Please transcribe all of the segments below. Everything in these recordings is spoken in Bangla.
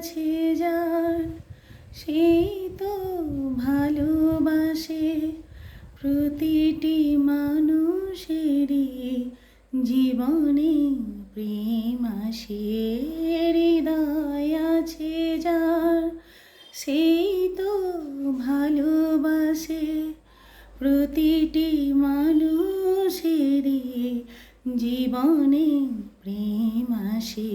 আছে যার সেই তো ভালোবাসে প্রতিটি মানুষেরই জীবনে প্রেম আসে, হৃদয় আছে যার। সেই তো ভালোবাসে প্রতিটি মানুষেরই জীবনে প্রেম আসে।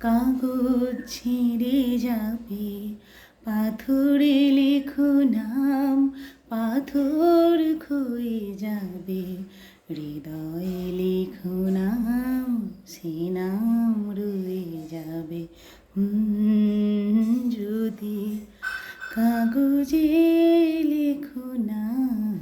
কাগজ ছিঁড়ে যাবে। পাথরে লেখো নাম, পাথর খুঁয়ে যাবে। হৃদয়ে লেখো নাম, সে নাম রয়ে যাবে। যদি কাগজে লেখো নাম